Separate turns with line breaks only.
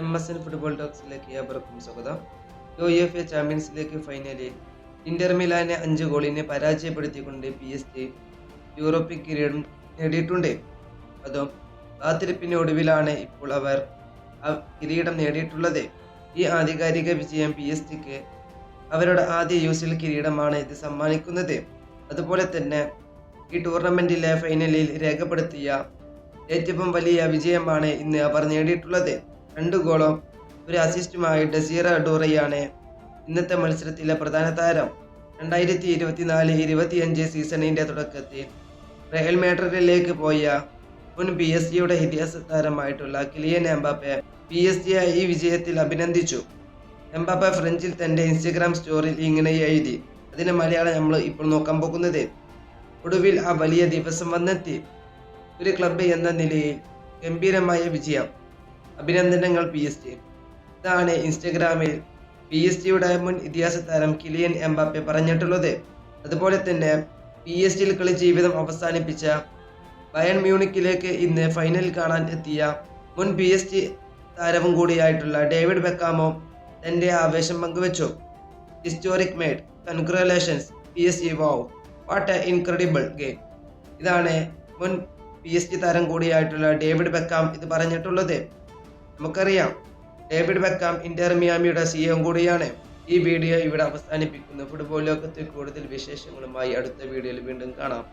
M S N football ടോക്സിലേക്ക് ഏവർക്കും സ്വാഗതം. U F A champions league ഫൈനലിൽ ഇന്റർ മിലാനെ അഞ്ച് ഗോളിനെ പരാജയപ്പെടുത്തിക്കൊണ്ട് പി എസ് ജി യൂറോപ്യൻ കിരീടം നേടിയിട്ടുണ്ട്. അതും കാത്തിരിപ്പിന് ഒടുവിലാണ് ഇപ്പോൾ അവർ ആ കിരീടം നേടിയിട്ടുള്ളത്. ഈ ആധികാരിക വിജയം പി എസ് ജിക്ക് അവരുടെ ആദ്യ യൂസിൽ കിരീടമാണ് ഇത് സമ്മാനിക്കുന്നത്. അതുപോലെ തന്നെ ഈ ടൂർണമെന്റിലെ ഫൈനലിൽ രേഖപ്പെടുത്തിയ ഏറ്റവും വലിയ വിജയമാണ് ഇന്ന് അവർ നേടിയിട്ടുള്ളത്. രണ്ട് ഗോളും ഒരു അസിസ്റ്റുമായി ഡസീറ ഡോറയാണ് ഇന്നത്തെ മത്സരത്തിലെ പ്രധാന താരം. രണ്ടായിരത്തി ഇരുപത്തിനാല് ഇരുപത്തിയഞ്ച് സീസണിന്റെ തുടക്കത്തിൽ റയൽ മാഡ്രിഡിലേക്ക് പോയ മുൻ പി എസ് ജിയുടെ ഇതിഹാസ താരമായിട്ടുള്ള കിലിയൻ എംബാപ്പെ പി എസ് ജിയെ ഈ വിജയത്തിൽ അഭിനന്ദിച്ചു. എംബാപ്പെ ഫ്രഞ്ചിൽ തന്റെ ഇൻസ്റ്റഗ്രാം സ്റ്റോറിയിൽ ഇങ്ങനെ എഴുതി അതിനെ മലയാളം നമ്മൾ ഇപ്പോൾ നോക്കാൻ പോകുന്നത്. ഒടുവിൽ ആ വലിയ ദിവസം വന്നെത്തി. ഒരു ക്ലബ്ബ് എന്ന നിലയിൽ ഗംഭീരമായ വിജയം. അഭിനന്ദനങ്ങൾ പി എസ് ജി ഇതാണ് ഇൻസ്റ്റഗ്രാമിൽ പി എസ് ജിയുടെ മുൻ ഇതിഹാസ താരം കിലിയൻ എംബാപ്പെ പറഞ്ഞിട്ടുള്ളത്. അതുപോലെ തന്നെ പി എസ് ജിയിൽ കളി ജീവിതം അവസാനിപ്പിച്ച ബയൺ മ്യൂണിക്കിലേക്ക് ഇന്ന് ഫൈനൽ കാണാൻ എത്തിയ മുൻ പി എസ് ജി താരവും കൂടിയായിട്ടുള്ള ഡേവിഡ് ബെക്കാമോ തന്റെ ആവേശം പങ്കുവച്ചു. Historic made congratulations P S G wow what a incredible game ഇതാണ് മുൻ പി എസ് ജി താരം കൂടിയായിട്ടുള്ള ഡേവിഡ് ബെക്കാം ഇത് പറഞ്ഞിട്ടുള്ളത്. നമുക്കറിയാം. ഡേവിഡ് ബെക്കാം ഇന്റർ മിയാമിയുടെ സി എം കൂടിയാണ് ഈ വീഡിയോ ഇവിടെ അവസാനിപ്പിക്കുന്നു ഫുട്ബോൾ ലോകത്തിൽ കൂടുതൽ വിശേഷങ്ങളുമായി അടുത്ത വീഡിയോയിൽ വീണ്ടും കാണാം.